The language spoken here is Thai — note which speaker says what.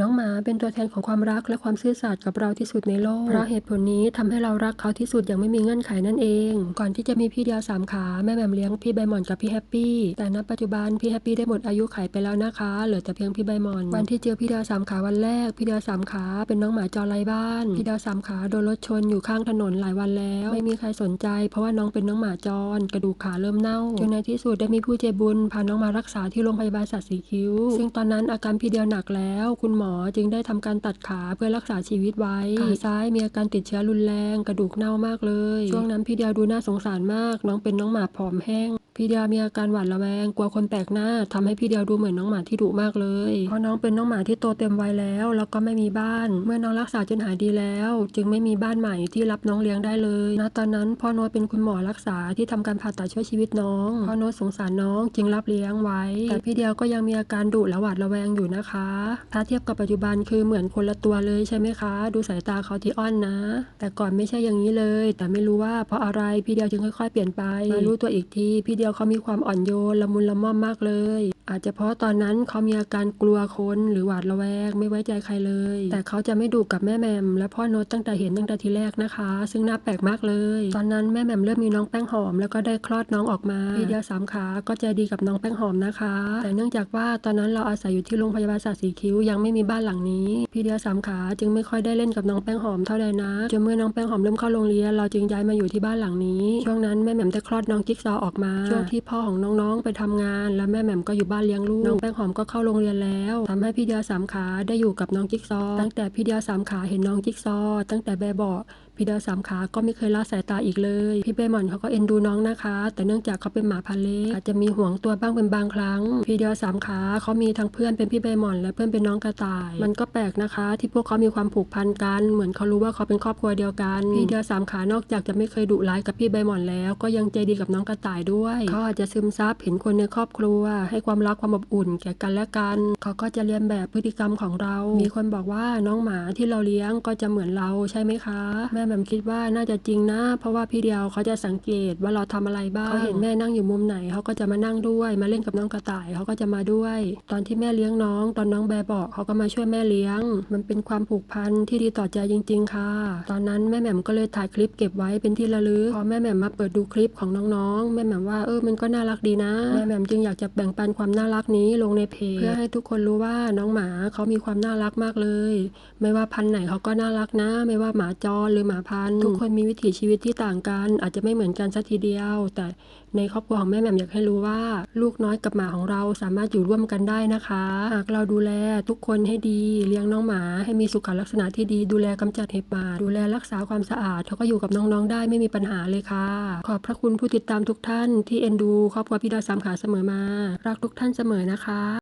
Speaker 1: น้องหมาเป็นตัวแทนของความรักและความซื่อสัตย์กับเราที่สุดในโลก เพราะเหตุผลนี้ทำให้เรารักเขาที่สุดอย่างไม่มีเงื่อนไขนั่นเอง ก่อนที่จะมีพี่เดียวสามขาแม่แหม่มเลี้ยงพี่ใบหมอนกับพี่แฮปปี้ แต่ณปัจจุบันพี่แฮปปี้ได้หมดอายุไขไปแล้วนะคะ เหลือแต่เพียงพี่ใบหมอน วันที่เจอพี่เดียวสามขาวันแรก พี่เดียวสามขาเป็นน้องหมาจรไรบ้าน พี่เดียวสามขาโดนรถชนอยู่ข้างถนนหลายวันแล้ว ไม่มีใครสนใจ เพราะว่าน้องเป็นน้องหมาจร กระดูกขาเริ่มเน่า จนในที่สุดได้มีผู้ใจบุญพาน้องมารักษาที่โรงพยาบาลสัตว์สีคิ้ว ซึ่งตอนนั้นอาการพี่เดียวหนักแล้วคุณหมอจึงได้ทำการตัดขาเพื่อรักษาชีวิตไว้ ขาซ้ายมีอาการติดเชื้อรุนแรงกระดูกเน่ามากเลย ช่วงนั้นพี่เดียวดูน่าสงสารมาก น้องเป็นน้องหมาผอมแห้ง พี่เดียวมีอาการหวาดระแวงกลัวคนแปลกหน้าทำให้พี่เดียวดูเหมือนน้องหมาที่ดุมากเลยเพราะน้องเป็นน้องหมาที่โตเต็มวัยแล้ว แล้วก็ไม่มีบ้าน เมื่อน้องรักษาจนหายดีแล้ว จึงไม่มีบ้านใหม่ที่รับน้องเลี้ยงได้เลยณตอนนั้นพ่อโน้ตเป็นคุณหมอรักษาที่ทำการผ่าตัดช่วยชีวิตน้องพ่อโน้ตสงสารน้องจึงรับเลี้ยงไว้ แต่พี่เดียวก็ยังมีอาการดุและหวาดระแวงอยู่นะคะ ถ้าเทียบกับปัจจุบันคือเหมือนคนละตัวเลยใช่ไหมคะ ดูสายตาเขาที่อ้อนนะ แต่ก่อนไม่ใช่อย่างนี้เลย แต่ไม่รู้ว่าเพราะอะไรพี่เดียวจึงค่อยๆเปลี่ยนไปมารู้ตัวอีกทีพี่เดียวเขามีความอ่อนโยนละมุนละม่อมมากเลยอาจจะเพราะตอนนั้นเขามีอาการกลัวคนหรือหวาดระแวงไม่ไว้ใจใครเลย แต่เขาจะไม่ดุกับแม่แมมและพ่อโนตตั้งแต่เห็นตั้งแต่ทีแรกนะคะ ซึ่งน่าแปลกมากเลย ตอนนั้นแม่แมมเริ่มมีน้องแป้งหอม แล้วก็ได้คลอดน้องออกมาพี่เดียวสามขาก็ใจดีกับน้องแป้งหอมนะคะ แต่เนื่องจากว่าตอนนั้นเราอาศัยอยู่ที่โรงพยาบาลสัตว์สีคิ้วยังไม่มีบ้านหลังนี้พี่เดียวสามขาจึงไม่ค่อยได้เล่นกับน้องแป้งหอมเท่าใดนะจนเมื่อน้องแป้งหอมเริ่มเข้าโรงเรียนเราจึงย้ายมาอยู่ที่บ้านหลังนี้ ช่วงนั้นแม่แมมได้คลอดน้องจิ๊กซอออกมาช่วงที่พ่อของน้องๆไปทำงาน และแม่แมมก็อยู่บ้านเลี้ยงลูกน้องแป้งหอมก็เข้าโรงเรียนแล้วทำให้พี่เดียวสามขาได้อยู่กับน้องจิ๊กซอ ตั้งแต่พี่เดียวสามขาเห็นน้องจิ๊กซอ ตั้งแต่แบบเบาะพี่เดียวสามขาก็ไม่เคยละสายตาอีกเลย พี่เบหมอนเขาก็เอ็นดูน้องนะคะ แต่เนื่องจากเขาเป็นหมาพันธุ์เล็กอาจจะมีห่วงตัวบ้างเป็นบางครั้ง พี่เดียวสามขาเขามีทั้งเพื่อนเป็นพี่เบหมอน และเพื่อนเป็นน้องกระต่าย มันก็แปลกนะคะ ที่พวกเขามีความผูกพันกัน เหมือนเขารู้ว่าเขาเป็นครอบครัวเดียวกัน พี่เดียวสามขานอกจากจะไม่เคยดุร้ายกับพี่ใบหมอนแล้ว ก็ยังใจดีกับน้องกระต่ายด้วย เขาอาจจะซึมซับเห็นคนในครอบครัวให้ความรักความอบอุ่นแก่กันและกัน เขาก็จะเรียนแบบพฤติกรรมของเรา มีคนบอกว่าน้องหมาที่เราเลี้ยงก็จะเหมือนเราใช่ไหมคะ แม่แหม่มคิดว่าน่าจะจริงนะ เพราะว่าพี่เดียวเขาจะสังเกตว่าเราทำอะไรบ้างเขาเห็นแม่นั่งอยู่มุมไหนเขาก็จะมานั่งด้วย มาเล่นกับน้องกระต่ายเขาก็จะมาด้วย ตอนที่แม่เลี้ยงน้อง ตอนน้องแบบเบาเขาก็มาช่วยแม่เลี้ยง มันเป็นความผูกพันที่ดีต่อใจจริง ๆ ค่ะ ตอนนั้นแม่แหม่มก็เลยถ่ายคลิปเก็บไว้เป็นที่ระลึกพอแม่แหม่มมาเปิดดูคลิปของน้องๆแม่แหม่มว่าเออมันก็น่ารักดีนะแม่แหม่มจึงอยากจะแบ่งปันความน่ารักนี้ลงในเพจเพื่อให้ทุกคนรู้ว่าน้องหมาเขามีความน่ารักมากเลย ไม่ว่าพันธุ์ไหนเขาก็น่ารักนะ ไม่ว่าหมาจรหรือหมาพันธุ์ทุกคนมีวิถีชีวิตที่ต่างกัน อาจจะไม่เหมือนกันสักทีเดียว แต่ในครอบครัวของแม่แหม่มอยากให้รู้ว่า ลูกน้อยกับหมาของเราสามารถอยู่ร่วมกันได้นะคะหากเราดูแลทุกคนให้ดี เลี้ยงน้องหมาให้มีสุขลักษณะที่ดีดูแลกำจัดเห็บหมาดูแลรักษาความสะอาดเขาก็อยู่กับน้องๆได้ไม่มีปัญหาเลยค่ะ ขอบพระคุณผู้ติดตามทุกท่านที่เอ็นดูครอบครัวพี่ดาวสามขาเสมอมารักทุกทท่านเสมอนะคะ